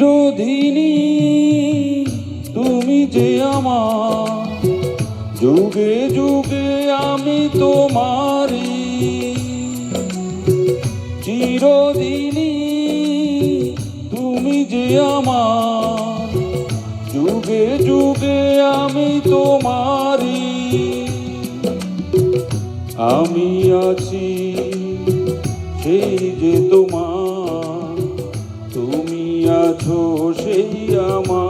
চিরদিনই তুমি যে আমার। যুগে যুগে আমি তোমারি চিরদিনই তুমি যে আমার। যুগে যুগে আমি তোমারি আমি আছি সেই যে তোমার সেই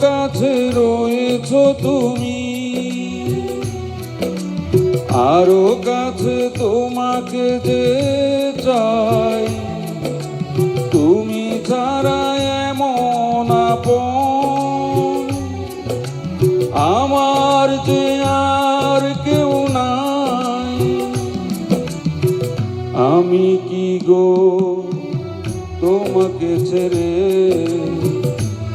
কাছে রয়েছ তুমি। আরও কাছে তোমাকে যে চাই। তুমি ছাড়া এমন আমার যে আর কেউ নাই। আমি কি গো তোমাকে ছেড়ে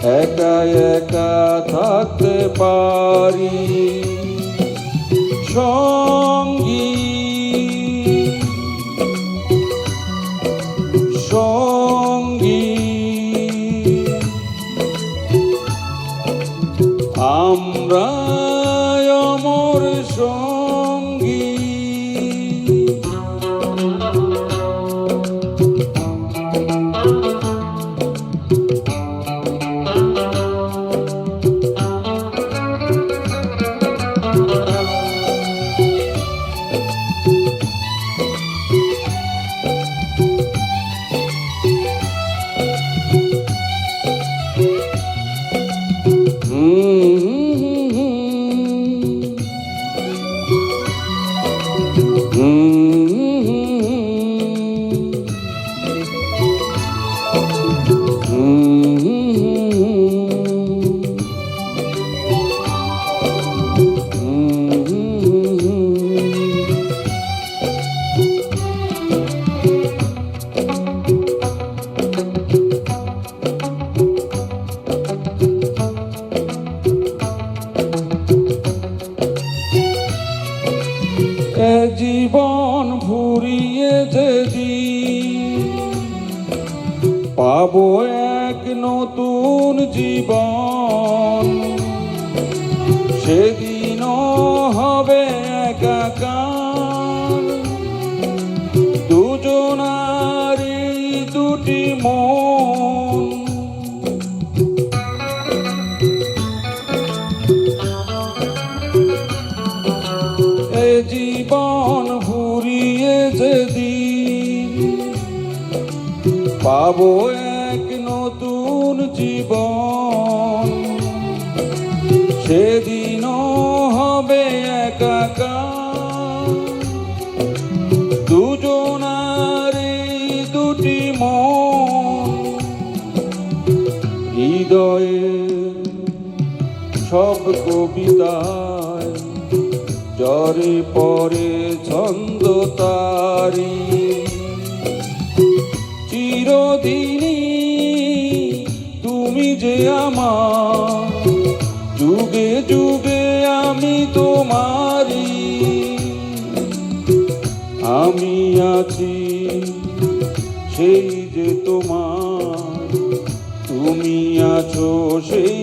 একা একা থাকতে পারি। সঙ্গী। সঙ্গী। আমরা অমর সঙ্গী। জীবন ফুরিয়ে যদি পাবো এক নতুন জীবন। সেদিন হবে একাকার। পাবো এক নতুন জীবন। সেদিন হবে একাকার। দুজনার দুটি মন। হৃদয়ে সব কবিতায় জরে পরে ছন্দ তারি। চিরদিনই তুমি যে আমার যুগে যুগে আমি তোমারি আমি আছি সেই যে তোমার, তুমি আছো সেই